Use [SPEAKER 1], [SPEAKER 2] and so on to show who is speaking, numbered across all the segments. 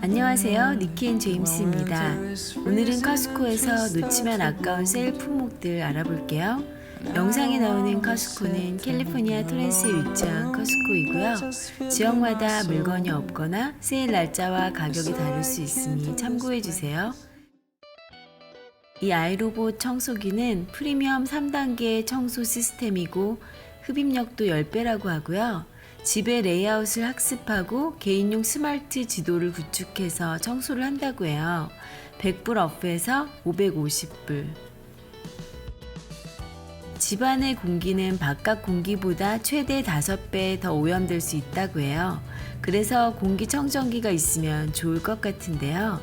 [SPEAKER 1] 안녕하세요. 니키앤 제임스입니다. 오늘은 커스코에서 놓치면 아까운 세일 품목들 알아볼게요. 영상에 나오는 커스코는 캘리포니아 토렌스에 위치한 커스코이고요. 지역마다 물건이 없거나 세일 날짜와 가격이 다를 수 있으니 참고해 주세요. 이 아이로봇 청소기는 프리미엄 3단계 청소 시스템이고 흡입력도 10배라고 하고요. 집의 레이아웃을 학습하고 개인용 스마트 지도를 구축해서 청소를 한다고 해요. 100불 오프에서 550불. 집안의 공기는 바깥 공기보다 최대 5배 더 오염될 수 있다고 해요. 그래서 공기청정기가 있으면 좋을 것 같은데요.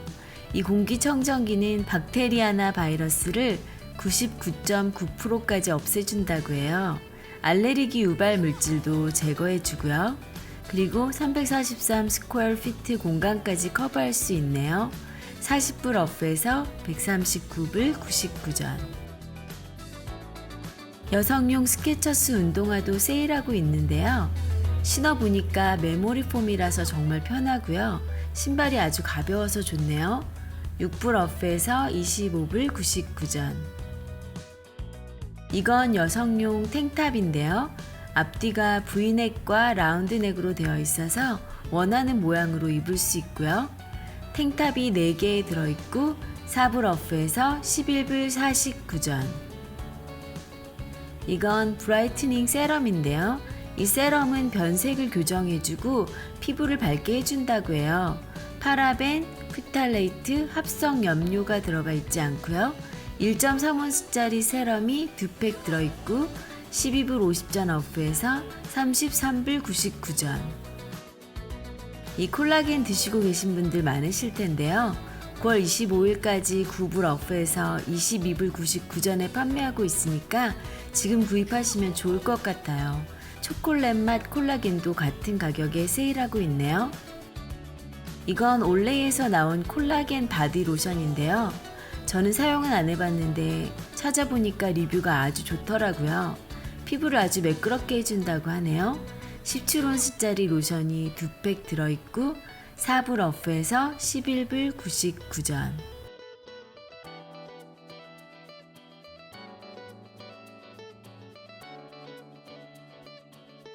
[SPEAKER 1] 이 공기청정기는 박테리아나 바이러스를 99.9%까지 없애준다고 해요. 알레르기 유발 물질도 제거해 주고요. 그리고 343 스퀘어 피트 공간까지 커버할 수 있네요. 40불 오프에서 139불 99전. 여성용 스케쳐스 운동화도 세일하고 있는데요. 신어보니까 메모리 폼이라서 정말 편하고요. 신발이 아주 가벼워서 좋네요. 6불 오프에서 25불 99전. 이건 여성용 탱탑인데요. 앞뒤가 V넥과 라운드넥으로 되어 있어서 원하는 모양으로 입을 수 있고요. 탱탑이 4개 들어있고 4불 오프에서 11불 49전. 이건 브라이트닝 세럼인데요. 이 세럼은 변색을 교정해주고 피부를 밝게 해준다고 해요. 파라벤, 피탈레이트, 합성 염료가 들어가 있지 않고요. 1.3온스짜리 세럼이 두 팩 들어있고 12불 50전 오프에서 33불 99전. 이 콜라겐 드시고 계신 분들 많으실 텐데요. 9월 25일까지 9불 오프에서 22불 99전에 판매하고 있으니까 지금 구입하시면 좋을 것 같아요. 초콜릿 맛 콜라겐도 같은 가격에 세일하고 있네요. 이건 올레이에서 나온 콜라겐 바디 로션인데요. 저는 사용은 안 해봤는데 찾아보니까 리뷰가 아주 좋더라고요. 피부를 아주 매끄럽게 해준다고 하네요. 17온스짜리 로션이 두 팩 들어있고 4불 오프에서 11불 99전.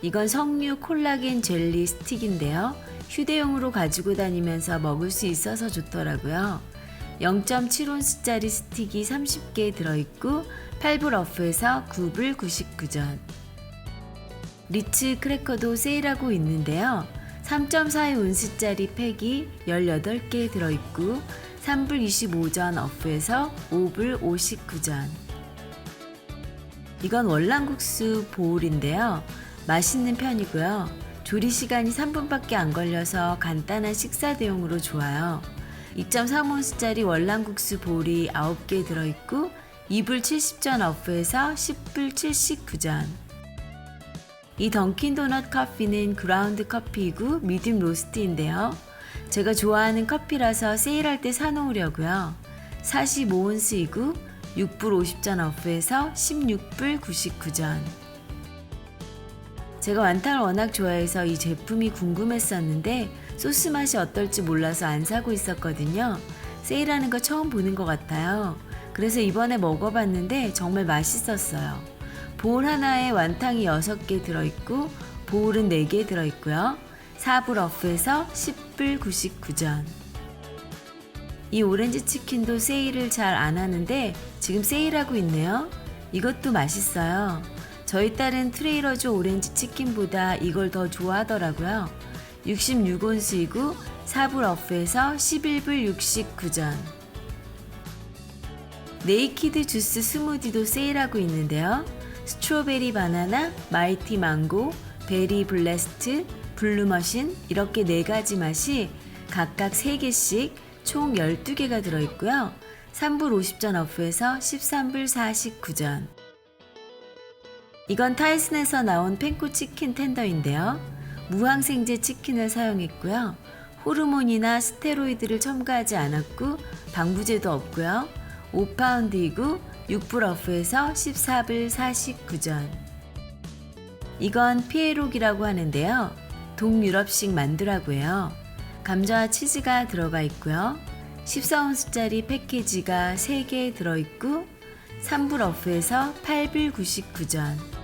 [SPEAKER 1] 이건 석류 콜라겐 젤리 스틱인데요. 휴대용으로 가지고 다니면서 먹을 수 있어서 좋더라고요. 0.7온스짜리 스틱이 30개 들어있고 8불 오프에서 9불 99전. 리츠 크래커도 세일하고 있는데요. 3.42온스짜리 팩이 18개 들어있고 3불 25전 오프에서 5불 59전. 이건 월남국수 보울인데요. 맛있는 편이고요. 조리 시간이 3분밖에 안 걸려서 간단한 식사 대용으로 좋아요. 2.3온스짜리 월남국수 볼이 9개 들어있고 2불 70전 오프에서 10불 79전. 이 던킨도넛 커피는 그라운드 커피이고 미디움 로스트인데요. 제가 좋아하는 커피라서 세일할 때 사놓으려고요. 45온스이고 6불 50전 오프에서 16불 99전. 제가 완탕을 워낙 좋아해서 이 제품이 궁금했었는데 소스 맛이 어떨지 몰라서 안 사고 있었거든요. 세일하는 거 처음 보는 것 같아요. 그래서 이번에 먹어봤는데 정말 맛있었어요. 보울 하나에 완탕이 6개 들어있고 보울은 4개 들어있고요. 4불 오프에서 10불 99전. 이 오렌지 치킨도 세일을 잘 안 하는데 지금 세일하고 있네요. 이것도 맛있어요. 저희 딸은 트레이러조 오렌지 치킨보다 이걸 더 좋아하더라고요. 66온스이고 4불 오프에서 11불 69전. 네이키드 주스 스무디도 세일하고 있는데요. 스트로베리 바나나, 마이티 망고, 베리 블레스트, 블루머신 이렇게 네 가지 맛이 각각 3개씩 총 12개가 들어있고요. 3불 50전 오프에서 13불 49전. 이건 타이슨에서 나온 펜코 치킨 텐더인데요. 무항생제 치킨을 사용했고요. 호르몬이나 스테로이드를 첨가하지 않았고 방부제도 없고요. 5파운드이고 6불 오프에서 14불 49전. 이건 피에록이라고 하는데요. 동유럽식 만두라고 해요. 감자와 치즈가 들어가 있고요. 14온스짜리 패키지가 3개 들어있고 3불 어프에서 8불 99전.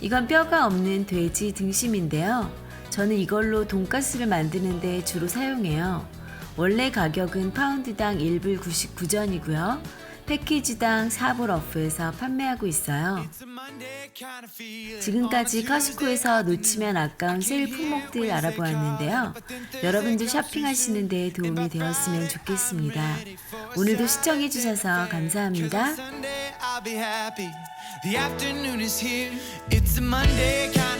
[SPEAKER 1] 이건 뼈가 없는 돼지 등심인데요. 저는 이걸로 돈가스를 만드는데 주로 사용해요. 원래 가격은 파운드당 1불 99전이고요. 패키지당 4불 어프에서 판매하고 있어요. 지금까지 커스코에서 놓치면 아까운 세일 품목들 알아보았는데요. 여러분도 쇼핑하시는 데 도움이 되었으면 좋겠습니다. 오늘도 시청해주셔서 감사합니다.
[SPEAKER 2] I'll be happy. The afternoon is here. It's a Monday kind of